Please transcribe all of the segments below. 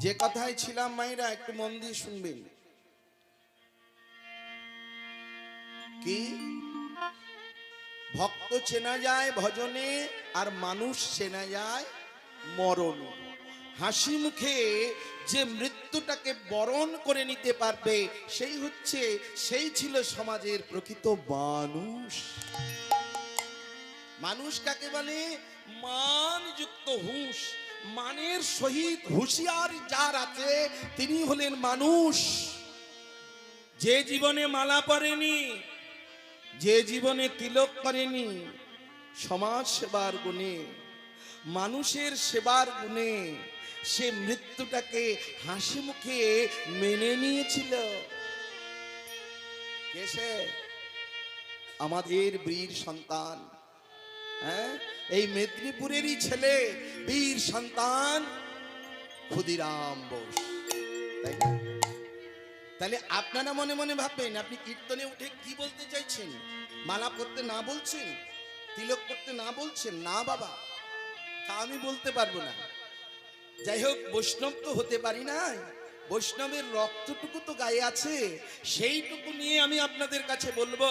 যে কথায় ছিলাম মাইরা, একটু মন দিয়ে শুনবেন। কি? ভক্ত চেনা যায় ভজনে, আর মানুষ চেনা যায় মরণে। হাসি মুখে যে মৃত্যুটাকে বরণ করে নিতে পারবে, সেই হচ্ছে, সেই ছিল সমাজের প্রকৃত মানুষ। মানুষ কাকে বলে? মানযুক্ত হুঁশ। মানের সহিত হুঁশিয়ার যার আছে, তিনি হলেন মানুষ। যে জীবনে মালা পরেনি, যে জীবনে তিলক করেনি, সমাজ সেবার গুণে, মানুষের সেবার গুণে, সে মৃত্যুটাকে হাসি মুখে মেনে নিয়েছিল। আমাদের বীর সন্তান হ্যাঁ? এই মেদিনীপুরেরই ছেলে, বীর সন্তান ক্ষুদিরাম বোস। তাহলে আপনারা মনে মনে ভাববেন, আপনি কীর্তনে উঠে কি বলতে চাইছেন? মালা করতে না বলছেন? তিলক করতে না বলছেন? না বাবা, তা আমি বলতে পারব না। যাই হোক, বৈষ্ণব তো হতে পারি না বৈষ্ণবের রক্তটুকু তো গায়ে আছে, সেইটুকু নিয়ে আমি আপনাদের কাছে বলব।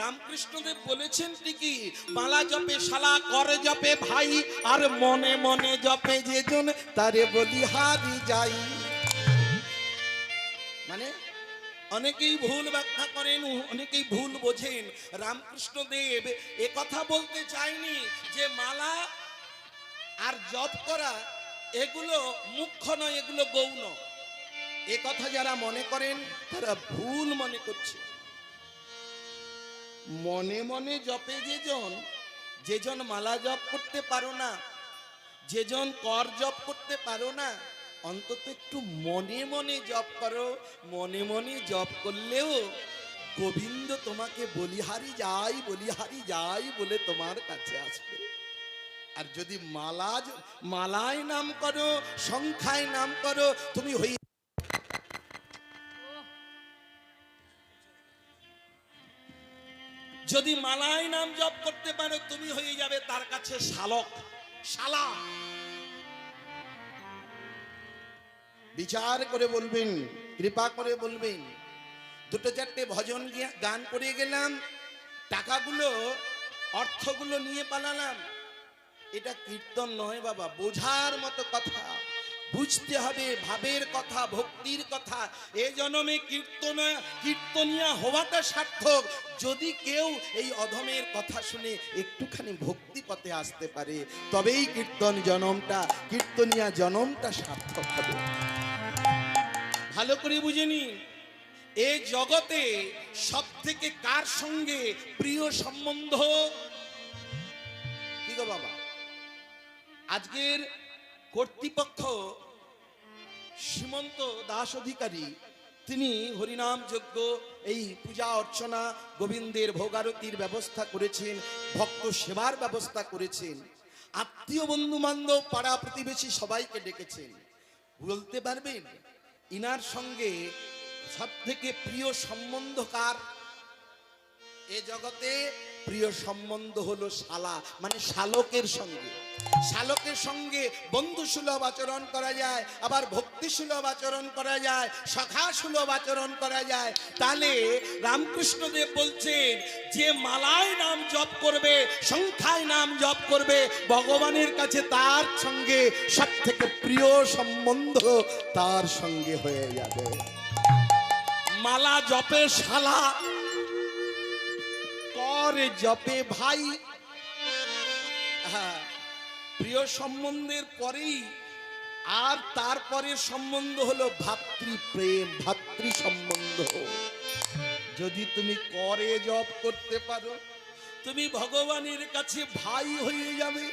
রামকৃষ্ণদেব বলেছেন ঠিকই মালা জপে শালা, করে জপে ভাই, আর মনে মনে জপে যেজন, তারে বলি হারি যাই। মানে অনেকেই ভুল ব্যাখ্যা করেন, অনেকেই ভুল বোঝেন। রামকৃষ্ণ দেব এ কথা বলতে চাইনি যে মালা আর জপ করা, এগুলো মুখ্য নয়, এগুলো গৌণ। এ কথা যারা মনে করেন, তারা ভুল মনে করছে। মনে মনে জপে যেজন যেজন মালা জপ করতে পারো না, যেজন কর জপ করতে পারো না, অন্তত একটু মনে মনে জপ করো, মনে মনে জপ করলেও গোবিন্দ তোমাকে বলিহারি যাই বলিহারি যাই বলে তোমার কাছে আসবে। আর যদি মালা মালায় নাম করো, সংখ্যায় নাম করো, তুমি হই যদি মালায় নাম জপ করতে পারো, তুমি হয়ে যাবে তার কাছে শালক। শালা। বিচার করে বলবেন, কৃপা করে বলবেন। দুটো চারটে ভজন গান করে গেলাম, টাকাগুলো, অর্থগুলো নিয়ে পালালাম। এটা কীর্তন নয় বাবা, বোঝার মতো কথা। বুঝতে হবে ভাবের কথা ভক্তির কথা। এ জন্মে কীর্তন কীর্তনিয়া হওয়াটা সার্থক। যদি কেউ এই অধমের কথা শুনে একটুখানি ভক্তি পথে আসতে পারে তবেই কীর্তন জনমটা কীর্তনিয়া জনমটা সার্থক হবে। ভালো করে বুঝে নিন এ জগতে সব থেকে কার সঙ্গে প্রিয় সম্বন্ধ? কি গো বাবা? আজকের কর্তৃপক্ষ সীমন্ত দাস অধিকারী, তিনি হরিনাম যজ্ঞ, এই পূজা অর্চনা, গোবিন্দের ভোগারতির ব্যবস্থা করেছেন, ভক্ত সেবার ব্যবস্থা করেছেন। আত্মীয় বন্ধু বান্ধব পাড়া প্রতিবেশী সবাইকে ডেকেছেন। বলতে পারবেন, ইনার সঙ্গে সব থেকে প্রিয় সম্বন্ধ কার এ জগতে প্রিয় সম্বন্ধ হলো শালা মানে শালকের সঙ্গে। শালকের সঙ্গে বন্ধু সুলভ আচরণ করা যায়, আবার ভক্তি সুলভ আচরণ করা যায় সখা সুলভ আচরণ করা যায়। তাহলে রামকৃষ্ণদেব বলছেন, যে মালায় নাম জপ করবে, সংখ্যায় নাম জপ করবে, ভগবানের কাছে তার সঙ্গে সব থেকে প্রিয় সম্বন্ধ তার সঙ্গে হয়ে যাবে। মালা জপে শালা করে জপে ভাই। হ্যাঁ, প্রিয় সম্বন্ধের পরেই আর তারপরে সম্বন্ধ হলো ভাতৃ প্রেম ভাতৃ সম্বন্ধ। যদি তুমি করে জপ করতে পারো তুমি ভগবানের কাছে ভাই হয়ে যাবে।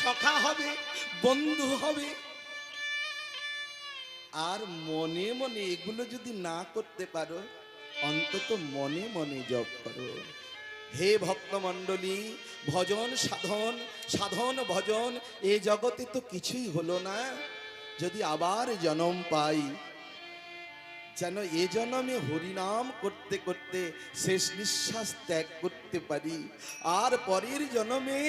সখা হবে বন্ধু হবে। আর মনে মনে এগুলো যদি না করতে পারো অন্তত মনে মনে জপ করো। হে ভক্তমণ্ডলী, ভজন সাধন সাধন ভজন, এ জগতে তো কিছুই হলো না। যদি আবার জনম পাই যেন এ জন্মে হরিনাম করতে করতে শেষ নিঃশ্বাস ত্যাগ করতে পারি। আর পরের জন্মে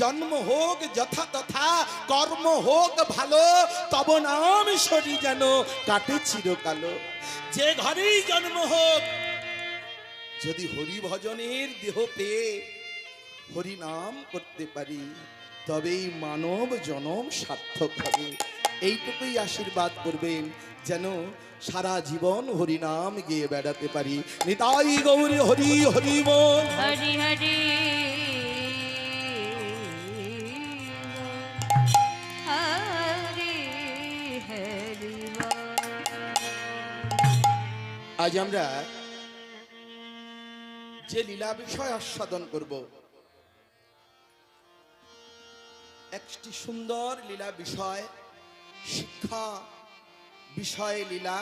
জন্ম হোক যথা তথা, কর্ম হোক ভালো, তব নাম সরি যেন কাটে চিরকালো যে ঘরেই জন্ম হোক, যদি হরি ভজনের দেহ পেয়ে হরি নাম করতে পারি, তবেই মানব জনম সার্থক হবে। এইটুকুই আশীর্বাদ করবেন যেন সারা জীবন হরি নাম গিয়ে বেড়াতে পারি। নিতাই গৌরী হরি হরি বল। হরি হরি। হরি হরি আজ আমরা যে লীলা বিষয় আস্বাদন করব একটি সুন্দর লীলা বিষয় শিক্ষা বিষয় লীলা